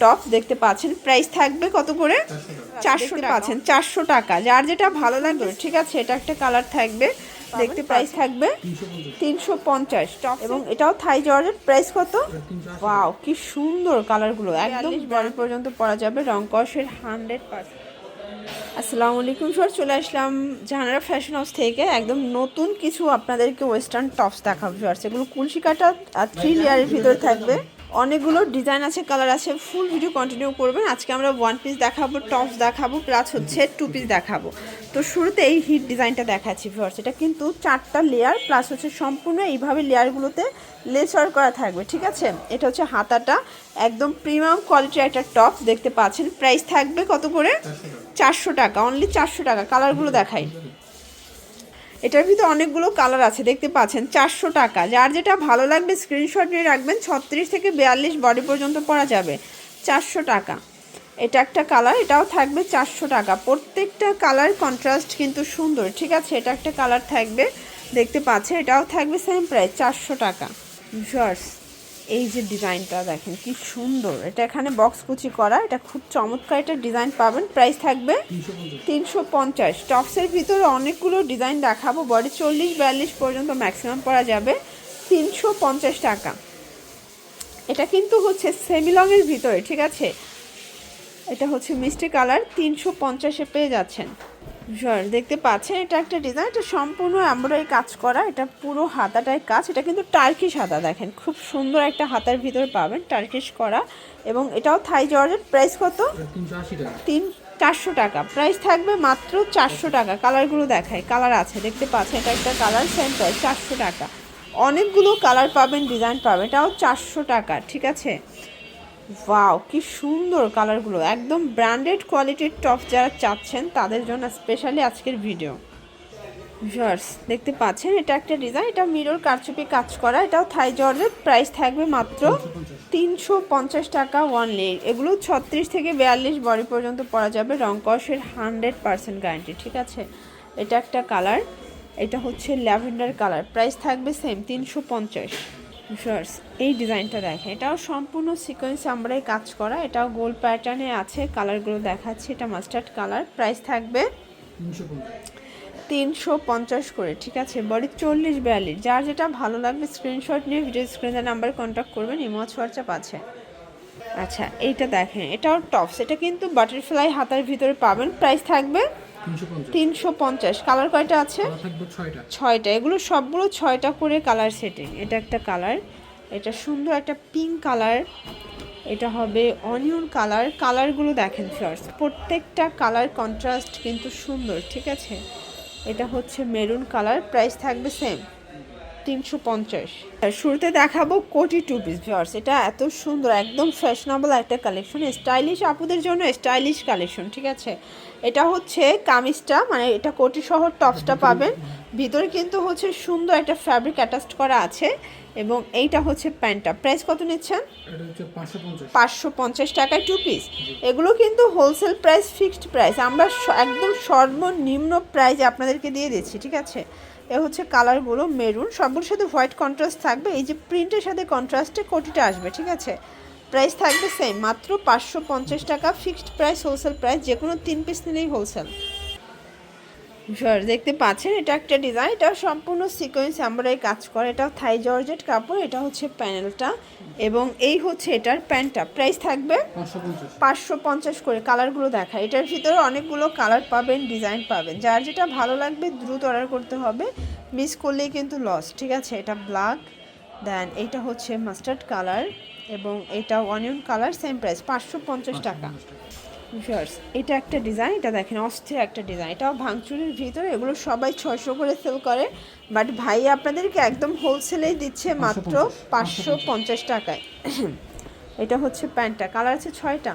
Tops দেখতে পাচ্ছেন। Price থাকবে কত করে? চারশো পাচ্ছেন চারশো টাকা। যার যেটা ভালো লাগবে ঠিক আছে এটা একটা কালার থাকবে। দেখতে প্রাইস থাকবে তিনশো পঞ্চাশ। টপ এবং এটাও থাই জর্জেট প্রাইস কত? ওয়াও কি সুন্দর কালারগুলো। একদম বডি পর্যন্ত পরা যাবে। রং কষের হান্ড্রেড পার্সেন্ট আসসালামু আলাইকুম স্যার চলে আসলাম জাহানারা ফ্যাশন হাউস থেকে। একদম নতুন কিছু আপনাদেরকে ওয়েস্টার্ন টপস দেখাবো স্যার সেগুলো কুলসি কাটা আর থ্রি লেয়ারের ভিতরে থাকবে। অনেকগুলো ডিজাইন আছে কালার আছে ফুল ভিডিও কন্টিনিউ করবেন। আজকে আমরা ওয়ান পিস দেখাবো টপস দেখাবো প্লাস হচ্ছে টু পিস দেখাবো। তো শুরুতে এই হিট ডিজাইনটা দেখাচ্ছি ভিউয়ার্স এটা কিন্তু চারটা লেয়ার প্লাস হচ্ছে সম্পূর্ণ এইভাবে লেয়ারগুলোতে লেসার করা থাকবে, ঠিক আছে? এটা হচ্ছে হাতাটা, একদম প্রিমিয়াম কোয়ালিটির একটা টপস দেখতে পাচ্ছেন। প্রাইস থাকবে কত করে? চারশো টাকা অনলি চারশো টাকা কালারগুলো দেখাই। এটার ভিতরে অনেকগুলো কালার আছে, দেখতে পাচ্ছেন, চারশো টাকা। যার যেটা ভালো লাগবে স্ক্রিনশট নিয়ে রাখবেন, ছত্রিশ থেকে বিয়াল্লিশ বডি পর্যন্ত পরা যাবে, চারশো টাকা। এটা একটা কালার, এটাও থাকবে চারশো টাকা। প্রত্যেকটা কালার কন্ট্রাস্ট কিন্তু সুন্দর, ঠিক আছে? এটা একটা কালার থাকবে, দেখতে পাচ্ছে এটাও থাকবে সেম প্রাইস চারশো টাকা। জার্স এই যে ডিজাইনটা দেখেন, কি সুন্দর। এটা এখানে বক্স কুচি করা, এটা খুব চমৎকার একটা ডিজাইন পাবেন। প্রাইস থাকবে তিনশো পঞ্চাশ। টপসের ভিতরে অনেকগুলো ডিজাইন দেখাবো, বডি চল্লিশ, বিয়াল্লিশ পর্যন্ত ম্যাক্সিমাম পরা যাবে তিনশো পঞ্চাশ টাকা। এটা কিন্তু হচ্ছে সেমিলংয়ের ভিতরে, ঠিক আছে? এটা হচ্ছে মিষ্টি কালার, তিনশো পঞ্চাশে পেয়ে যাচ্ছেন। দেখতে পাচ্ছেন, এটা একটা ডিজাইন এটা সম্পূর্ণ এমব্রয়ডারি কাজ করা, এটা পুরো হাতাটায় কাজ, এটা কিন্তু টার্কিশ হাতা, দেখেন, খুব সুন্দর একটা হাতার ভিতরে পাবেন টার্কিশ করা, এবং এটাও থাই জর্জের প্রাইস কত? তিন, চারশো টাকা প্রাইস থাকবে মাত্র চারশো টাকা কালারগুলো দেখায় কালার আছে, দেখতে পাচ্ছেন, এটা একটা কালার সেম প্রাইস চারশো টাকা, অনেকগুলো কালার পাবেন ডিজাইন পাবেন, এটাও চারশো টাকা, ঠিক আছে? ওয়াও কি সুন্দর কালারগুলো একদম ব্র্যান্ডেড কোয়ালিটির টপ যারা চাচ্ছেন, তাদের জন্য স্পেশালি আজকের ভিডিও জার্স দেখতে পাচ্ছেন, এটা একটা ডিজাইন এটা মিরর কারচুপি কাজ করা, এটাও থাই জর্জের প্রাইস থাকবে মাত্র তিনশো পঞ্চাশ টাকা ওয়ান লেগ এগুলো ছত্রিশ থেকে বিয়াল্লিশ বডি পর্যন্ত পরা যাবে, রং কষের হান্ড্রেড পার্সেন্ট গ্যারান্টি ঠিক আছে? এটা একটা কালার এটা হচ্ছে ল্যাভেন্ডার কালার প্রাইস থাকবে সেম তিনশো পঞ্চাশ। শার্টস এই ডিজাইনটা দেখেন। এটাও সম্পূর্ণ সিকোয়েন্স আমরাই কাজ করা। এটাও গোল প্যাটার্নে আছে কালারগুলো দেখাচ্ছি। এটা মাস্টার্ড কালার প্রাইস থাকবে তিনশো পঞ্চাশ করে, ঠিক আছে? বডি চল্লিশ বিয়াল্লিশ। যার যেটা ভালো লাগবে স্ক্রিনশট নিয়ে ভিডিও স্ক্রিনের নাম্বার কন্ট্যাক্ট করবেন ইমোজ হোয়াটসঅ্যাপ আছে। আচ্ছা এইটা দেখেন। এটাও টপস এটা কিন্তু বাটারফ্লাই হাতার ভিতরে পাবেন। প্রাইস থাকবে তিনশো পঞ্চাশ। কালার কয়টা আছে? ছয়টা। ছয়টা। এগুলো সবগুলো ছয়টা করে কালার সেটিং এটা একটা কালার এটা সুন্দর একটা পিঙ্ক কালার এটা হবে অনিয়ন কালার কালারগুলো দেখেন ফার্স্ট প্রত্যেকটা কালার কন্ট্রাস্ট কিন্তু সুন্দর ঠিক আছে? এটা হচ্ছে মেরুন কালার প্রাইস থাকবে সেম তিনশো পঞ্চাশ। শুরুতে দেখাবো কোটি টু পিস ভিওর্স এটা এত সুন্দর একদম ফ্যাশনেবল একটা কালেকশন স্টাইলিশ আপুদের জন্য স্টাইলিশ কালেকশন ঠিক আছে? এটা হচ্ছে কামিজটা মানে এটা কোটি সহ টপসটা পাবেন। ভিতরে কিন্তু হচ্ছে সুন্দর একটা ফ্যাব্রিক অ্যাটাচড করা আছে এবং এইটা হচ্ছে প্যান্টটা। প্রাইস কত নিচ্ছেন? পাঁচশো পঞ্চাশ। টাকায় টু পিস এগুলো কিন্তু হোলসেল প্রাইস ফিক্সড প্রাইস আমরা একদম সর্বনিম্ন প্রাইসে আপনাদেরকে দিয়ে দিচ্ছি ঠিক আছে? এ হচ্ছে কালারগুলো মেরুন সবগুলোর সাথে হোয়াইট কন্ট্রাস্ট থাকবে। এই যে প্রিন্টের সাথে কন্ট্রাস্টে কোটিটা আসবে, ঠিক আছে? প্রাইস থাকবে সেম মাত্র পাঁচশো পঞ্চাশ টাকা। ফিক্সড প্রাইস হোলসেল প্রাইস যে কোনো তিন পিস নিলেই হোলসেল দেখতে পাচ্ছেন এটা একটা ডিজাইন এটা সম্পূর্ণ সিকোয়েন্স আমরাই কাজ করে। এটা থাই জর্জেট কাপড় এটা হচ্ছে প্যানেলটা এবং এই হচ্ছে এটার প্যান্টটা। প্রাইস থাকবে পাঁচশো পঞ্চাশ। করে। কালারগুলো দেখা এটার ভিতরে অনেকগুলো কালার পাবেন ডিজাইন পাবেন। যার যেটা ভালো লাগবে দ্রুত অর্ডার করতে হবে। মিস করলেই কিন্তু লস ঠিক আছে? এটা ব্ল্যাক দেন এটা হচ্ছে মাস্টার্ড কালার এবং এটা অনিয়ন কালার সেম প্রাইস পাঁচশো পঞ্চাশ টাকা। ভিউয়ার্স এটা একটা ডিজাইন এটা দেখেন অস্থির একটা ডিজাইন এটাও ভাঙচুরের ভিতরে এগুলো সবাই ছয়শো করে সেল করে। বাট ভাই আপনাদেরকে একদম হোলসেলেই দিচ্ছে মাত্র পাঁচশো পঞ্চাশ। টাকায়। এটা হচ্ছে প্যান্টটা কালার আছে ছয়টা।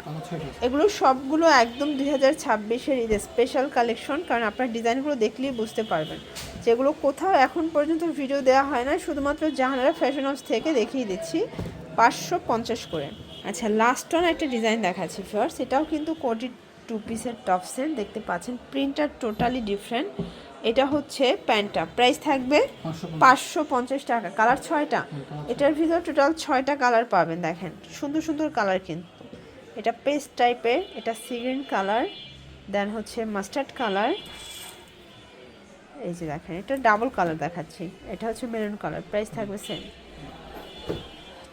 এগুলো সবগুলো একদম দুই হাজার ছাব্বিশের ঈদের স্পেশাল কালেকশন কারণ আপনার ডিজাইনগুলো দেখলেই বুঝতে পারবেন। যেগুলো কোথাও এখন পর্যন্ত ভিডিও দেওয়া হয় না শুধুমাত্র জাহানারা ফ্যাশন হাউস থেকে দেখিয়ে দিচ্ছি পাঁচশো পঞ্চাশ করে। আচ্ছা লাস্ট ওয়ান একটা ডিজাইন দেখাচ্ছি ফার্স্ট এটাও কিন্তু কোটি টু পিসের টপ সেট দেখতে পাচ্ছেন। প্রিন্টার টোটালি ডিফারেন্ট এটা হচ্ছে প্যান্টটা। প্রাইস থাকবে পাঁচশো পঞ্চাশ। পাঁচশো পঞ্চাশ টাকা। কালার ছয়টা? এটার ভিতর টোটাল ছয়টা কালার পাবেন দেখেন। সুন্দর সুন্দর কালার কিন্তু। এটা পেস্ট টাইপের এটা সিগ্রিন কালার দেন হচ্ছে মাস্টার্ড কালার এই যে দেখেন এটা ডাবল কালার দেখাচ্ছি। এটা হচ্ছে মেরুন কালার প্রাইস থাকবে সেম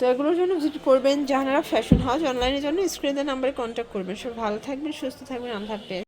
তো এগুলোর জন্য ভিজিট করবেন। জাহানারা ফ্যাশন হাউস অনলাইনের জন্য স্ক্রিনের নাম্বারে কন্ট্যাক্ট করবেন। সব ভালো থাকবেন, সুস্থ থাকবেন, আল্লাহ হাফেজ।